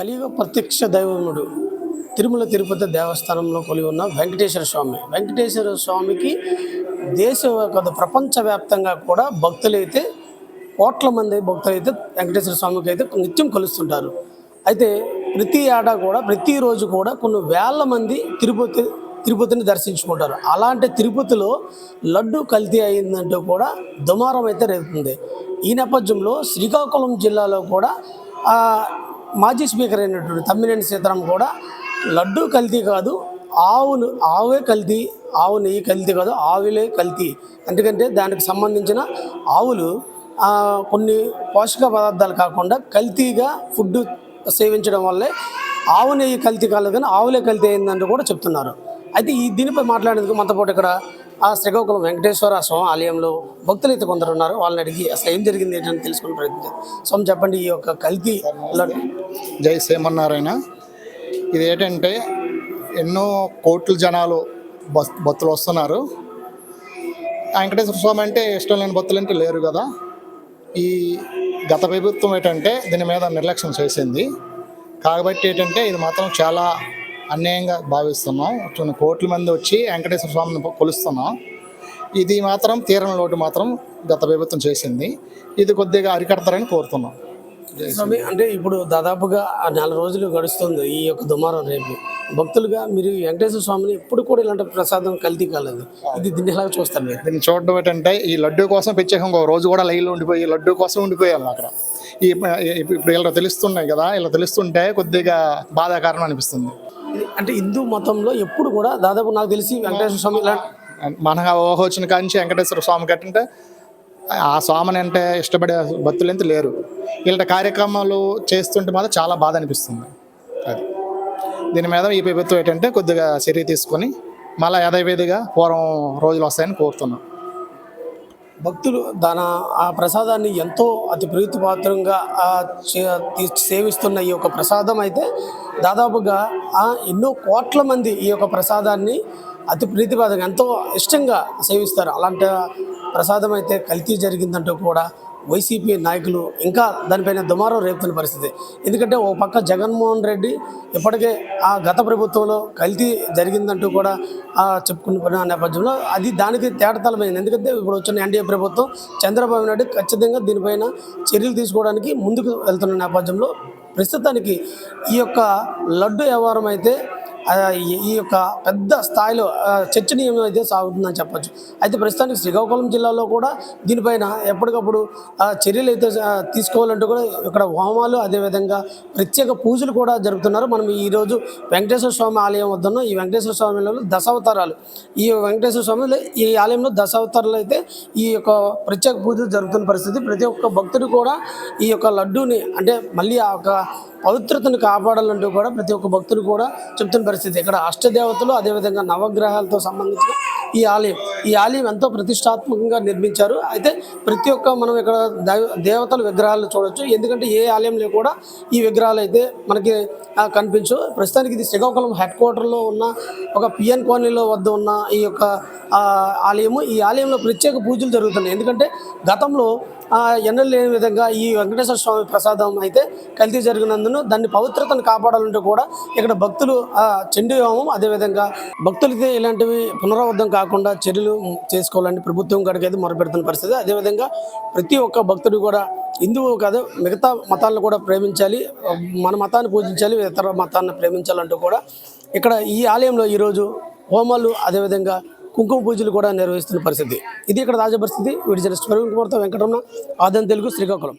కలియుగ ప్రత్యక్ష దైవముడు. తిరుమల తిరుపతి దేవస్థానంలో కొలి ఉన్న వెంకటేశ్వర స్వామి. వెంకటేశ్వర స్వామికి దేశ ప్రపంచవ్యాప్తంగా కూడా భక్తులైతే కోట్ల మంది భక్తులైతే వెంకటేశ్వర స్వామికి అయితే నిత్యం కొలుస్తుంటారు. అయితే ప్రతి ఏటా కూడా ప్రతిరోజు కూడా కొన్ని వేల మంది తిరుపతి తిరుపతిని దర్శించుకుంటారు. అలాంటి తిరుపతిలో లడ్డు కల్తీ అయిందంటూ కూడా దుమారం అయితే రేపుతుంది. ఈ నేపథ్యంలో శ్రీకాకుళం జిల్లాలో కూడా మాజీ స్పీకర్ అయినటువంటి తమ్మినేని సీతారాం కూడా లడ్డు కల్తీ కాదు ఆవులు ఆవే కల్తీ ఆవు నెయ్యి కల్తీ కాదు ఆవులే కల్తీ. ఎందుకంటే దానికి సంబంధించిన ఆవులు కొన్ని పోషక పదార్థాలు కాకుండా కల్తీగా ఫుడ్ సేవించడం వల్లే ఆవు నెయ్యి కల్తీ కాలేదు కానీ ఆవులే కల్తీ అయిందంటూ కూడా చెప్తున్నారు. అయితే ఈ దీనిపై మాట్లాడేందుకు మనతో పాటు ఇక్కడ ఆ శ్రీకాకుళం వెంకటేశ్వర స్వామి ఆలయంలో భక్తులు అయితే కొందరు ఉన్నారు. వాళ్ళని అడిగి అసలు ఏం జరిగింది ఏంటని తెలుసుకుని ప్రయత్నించారు స్వామి చెప్పండి ఈ యొక్క కల్కి జై శ్రీమన్నారాయణ. ఇది ఏంటంటే ఎన్నో కోట్ల జనాలు బస్ భక్తులు వస్తున్నారు. వెంకటేశ్వర స్వామి అంటే ఇష్టం లేని భక్తులు అంటే లేరు కదా. ఈ గత ప్రభుత్వం ఏంటంటే దీని మీద నిర్లక్ష్యం చేసింది. కాబట్టి ఏంటంటే ఇది మాత్రం చాలా అన్యాయంగా భావిస్తున్నాం. కొన్ని కోట్ల మంది వచ్చి వెంకటేశ్వర స్వామిని కొలుస్తున్నాం. ఇది మాత్రం తీరని లోటు మాత్రం గత ప్రభుత్వం చేసింది. ఇది కొద్దిగా అరికడతారని కోరుతున్నాం. స్వామి అంటే ఇప్పుడు దాదాపుగా ఆ నెల రోజులు గడుస్తుంది ఈ యొక్క దుమారం రేపు. భక్తులుగా మీరు వెంకటేశ్వర స్వామిని ఎప్పుడు కూడా ఇలాంటి ప్రసాదం కల్తీ కాలేదు. ఇది దీన్ని ఎలాగ చూస్తారు మీరు? దీన్ని చూడడం ఏంటంటే ఈ లడ్డు కోసం ప్రత్యేకంగా ఒక రోజు కూడా లైన్లో ఉండిపోయి లడ్డు కోసం ఉండిపోయాము అక్కడ. ఈ ఇప్పుడు ఇలా తెలుస్తున్నాయి కదా ఇలా తెలుస్తుంటే కొద్దిగా బాధాకరం అనిపిస్తుంది. అంటే హిందూ మతంలో ఎప్పుడు కూడా దాదాపు నాకు తెలిసి వెంకటేశ్వర స్వామి మన ఊహ వచ్చిన కాంచి వెంకటేశ్వర స్వామి కట్టంటే ఆ స్వామిని అంటే ఇష్టపడే భక్తులు ఎంత లేరు. ఇలాంటి కార్యక్రమాలు చేస్తుంటే మాత్రం చాలా బాధ అనిపిస్తుంది. అది. దీని మీద ఈ ప్రభుత్వం ఏంటంటే కొద్దిగా చర్య తీసుకొని మళ్ళీ యథావిధిగా పూర్వం రోజులు వస్తాయని కోరుతున్నాం. భక్తులు దాని ఆ ప్రసాదాన్ని ఎంతో అతి ప్రీతిపాత్రంగా చే- తీ- సేవిస్తున్న ఈ యొక్క ప్రసాదం అయితే దాదాపుగా ఎన్నో కోట్ల మంది ఈ యొక్క ప్రసాదాన్ని అతి ప్రీతిపాతంగా ఎంతో ఇష్టంగా సేవిస్తారు. అలాంటి ప్రసాదం అయితే కల్తీ జరిగిందంటూ కూడా వైసీపీ నాయకులు ఇంకా దానిపైన దుమారం రేపుతున్న పరిస్థితి. ఎందుకంటే ఓ పక్క జగన్మోహన్ రెడ్డి ఇప్పటికే ఆ గత ప్రభుత్వంలో కల్తీ జరిగిందంటూ కూడా ఆ, చెప్పుకున్న నేపథ్యంలో అది దానికి తేటతలమైంది. ఎందుకంటే ఇప్పుడు వచ్చిన ఎన్డీఏ ప్రభుత్వం చంద్రబాబు నాయుడు ఖచ్చితంగా దీనిపైన చర్యలు తీసుకోవడానికి ముందుకు వెళ్తున్న నేపథ్యంలో ప్రస్తుతానికి ఈ యొక్క లడ్డు వ్యవహారం అయితే ఈ- యొక్క పెద్ద స్థాయిలో ఆ, చర్చనీయం అయితే సాగుతుందని చెప్పచ్చు. అయితే ప్రస్తుతానికి శ్రీకాకుళం జిల్లాలో కూడా దీనిపైన ఎప్పటికప్పుడు చర్యలు అయితే తీసుకోవాలంటూ కూడా ఇక్కడ హోమాలు అదేవిధంగా ప్రత్యేక పూజలు కూడా జరుపుతున్నారు. మనం ఈరోజు వెంకటేశ్వర స్వామి ఆలయం వద్ద ఈ వెంకటేశ్వర స్వామిలో దశావతారాలు. ఈ వెంకటేశ్వర స్వామిలో ఈ ఆలయంలో దశావతారాలు అయితే ఈ యొక్క ప్రత్యేక పూజలు జరుగుతున్న పరిస్థితి. ప్రతి ఒక్క భక్తుడు కూడా ఈ యొక్క లడ్డూని అంటే మళ్ళీ ఆ యొక్క పవిత్రతను కాపాడాలంటూ కూడా ప్రతి ఒక్క భక్తుడు కూడా చెప్తున్న పరిస్థితి. ఇక్కడ అష్టదేవతలు అదేవిధంగా నవగ్రహాలతో సంబంధించిన ఈ ఆలయం. ఈ ఆలయం ఎంతో ప్రతిష్టాత్మకంగా నిర్మించారు. అయితే ప్రతి ఒక్క మనం ఇక్కడ దేవతల విగ్రహాలు చూడొచ్చు. ఎందుకంటే ఏ ఆలయంలో కూడా ఈ విగ్రహాలు అయితే మనకి కనిపించు ప్రస్తుతానికి ఇది శ్రీకాకుళం హెడ్ క్వార్టర్లో ఉన్న ఒక పిఎన్ కాలనీలో వద్ద ఉన్న ఈ యొక్క ఆలయము. ఈ ఆలయంలో ప్రత్యేక పూజలు జరుగుతున్నాయి. ఎందుకంటే గతంలో ఎన్నలు లేని విధంగా ఈ వెంకటేశ్వర స్వామి ప్రసాదం అయితే కల్తీ జరిగినందున దాన్ని పవిత్రతను కాపాడాలంటే కూడా ఇక్కడ భక్తులు చెండు చండీ హోమం అదేవిధంగా భక్తులతో ఇలాంటివి పునరావృతం కాకుండా చర్యలు చేసుకోవాలని ప్రభుత్వం కాడికి అయితే మొరపెడుతున్న పరిస్థితి. అదేవిధంగా ప్రతి ఒక్క భక్తుడు కూడా హిందువు కాదు మిగతా మతాలను కూడా ప్రేమించాలి మన మతాన్ని పూజించాలి ఇతర మతాన్ని ప్రేమించాలంటూ కూడా ఇక్కడ ఈ ఆలయంలో ఈరోజు హోమాలు అదేవిధంగా కుంకుమ పూజలు కూడా నిర్వహిస్తున్న పరిస్థితి. ఇది ఇక్కడ తాజా పరిస్థితి. వీటి జర్నలిస్ట్ ప్రవీణ్ కుమార్తె వెంకటరమణ. ఆదం తెలుగు శ్రీకాకుళం.